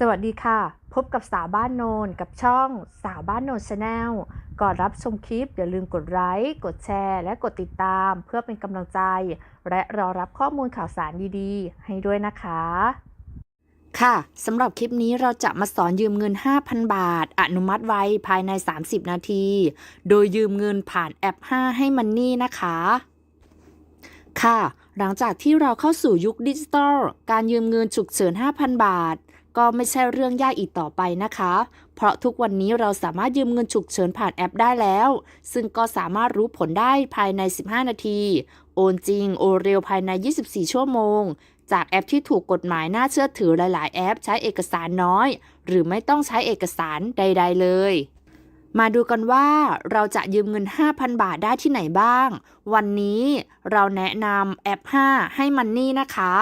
สวัสดีค่ะ พบกับสาวบ้านโนนกับช่องสาวบ้านโนนชาแนลก่อนรับชมคลิปอย่าลืมกดไลค์กดแชร์ และกดติดตาม เพื่อเป็นกำลังใจ และรอรับข้อมูลข่าวสารดีๆ ให้ด้วยนะคะ ค่ะสำหรับคลิปนี้เราจะมาสอนยืมเงิน 5,000 บาท อนุมัติไว้ภายใน 30 นาที โดยยืมเงินผ่านแอป 5 ให้มันนี่นะคะ ค่ะ หลังจากที่เราเข้าสู่ยุคดิจิทัลการยืมเงินฉุกเฉิน 5,000 บาท ก็ไม่ใช่เรื่องยากอีกต่อไปนะคะ เพราะทุกวันนี้เราสามารถยืมเงินฉุกเฉินผ่านแอปได้แล้ว ซึ่งก็สามารถรู้ผลได้ภายใน 15 นาที โอนจริง โอนเร็วภายใน 24 ชั่วโมง จากแอปที่ถูกกฎหมายน่าเชื่อถือหลาย ๆ แอป ใช้เอกสารน้อย หรือไม่ต้องใช้เอกสารใด ๆ เลย มาดูกันว่าเราจะยืมเงิน 5,000 บาทได้ที่ไหนบ้าง วันนี้เราแนะนำแอป 5 ให้มันนี่นะคะ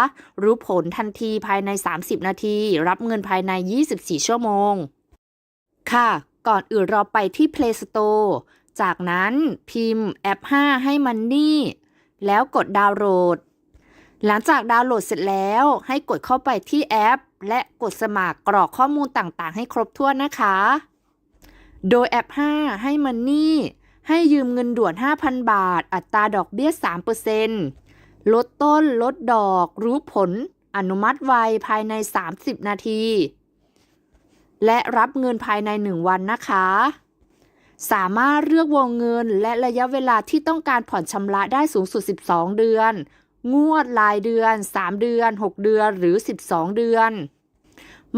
รู้ผลทันทีภายใน 30 นาที รับเงินภายใน 24 ชั่วโมง ค่ะ ก่อนอื่นเราไปที่ Play Store จากนั้นพิมพ์แอป 5 ให้มันนี่ แล้วกดดาวน์โหลด หลังจากดาวน์โหลดเสร็จแล้วให้กดเข้าไปที่แอป และกดสมัครกรอกข้อมูลต่างๆ ให้ครบถ้วนนะคะ โดยแอป 5 ให้มันนี่ให้ยืมเงินด่วน 5,000 บาท อัตราดอกเบี้ย 3%ลดต้นลดดอกรู้ผล อนุมัติไวภายใน 30 นาที และรับเงินภายใน 1 วันนะคะ สามารถเลือกวงเงินและระยะเวลาที่ต้องการผ่อนชำระได้สูงสุด 12 เดือน งวดรายเดือน 3 เดือน 6 เดือนหรือ 12 เดือน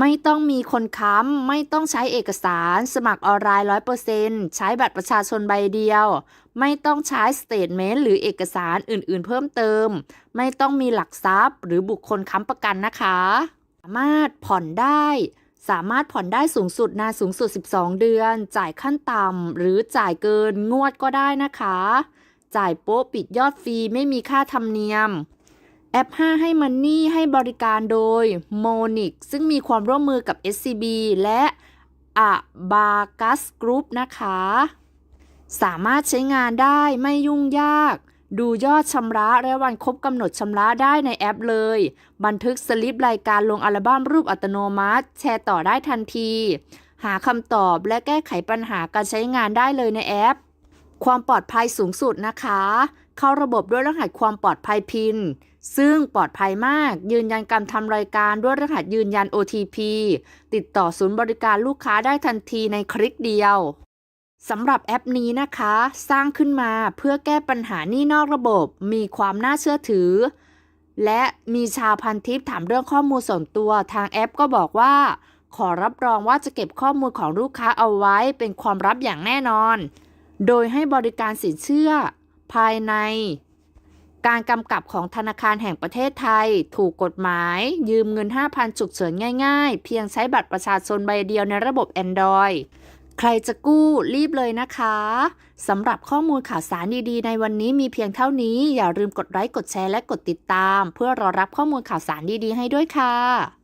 ไม่ต้องมีคนค้ำ ไม่ต้องใช้เอกสาร สมัครออนไลน์100%ใช้บัตรประชาชนใบเดียว ไม่ต้องใช้สเตทเมนต์หรือเอกสารอื่นๆ เพิ่มเติม ไม่ต้องมีหลักทรัพย์ หรือบุคคลค้ำประกันนะคะ สามารถผ่อนได้ สามารถผ่อนได้สูงสุดนานสูงสุด 12 เดือน จ่ายขั้นต่ำหรือจ่ายเกินงวดก็ได้นะคะ จ่ายโป๊ะปิดยอดฟรีไม่มีค่าธรรมเนียม แอป 5 ให้มันนี่ให้บริการโดย m o n i c ซึ่งมีความร่วมมือกับ SCB และ a b a c u s Group นะคะ สามารถใช้งานได้ไม่ยุ่งยาก ดูยอดชำระและวันครบกำหนดชำระได้ในแอปเลย บันทึกสลิปรายการลงอัลบั้มรูปอัตโนมัติ แชร์ต่อได้ทันที หาคำตอบและแก้ไขปัญหาการใช้งานได้เลยในแอป ความปลอดภัยสูงสุดนะคะ เข้าระบบด้วยรหัสความปลอดภัยพิน ซึ่งปลอดภัยมาก ยืนยันการทำรายการด้วยรหัสยืนยัน OTP ติดต่อศูนย์บริการลูกค้าได้ทันทีในคลิกเดียวสำหรับแอปนี้นะคะ สร้างขึ้นมาเพื่อแก้ปัญหาหนี้นอกระบบ มีความน่าเชื่อถือ และมีชาวพันทิปถามเรื่องข้อมูลส่วนตัว ทางแอปก็บอกว่า ขอรับรองว่าจะเก็บข้อมูลของลูกค้าเอาไว้เป็นความลับอย่างแน่นอน โดยให้บริการสินเชื่อภายใน การกำกับของธนาคารแห่งประเทศไทย ถูกกฎหมาย ยืมเงิน 5,000 ฉุกเฉินง่ายๆ เพียงใช้บัตรประชาชนใบเดียวในระบบ Android ใครจะกู้รีบเลยนะคะสำหรับข้อมูลข่าวสารดีๆ ในวันนี้มีเพียงเท่านี้ อย่าลืมกดไลค์กดแชร์และกดติดตาม เพื่อรอรับข้อมูลข่าวสารดีๆ ให้ด้วยค่ะ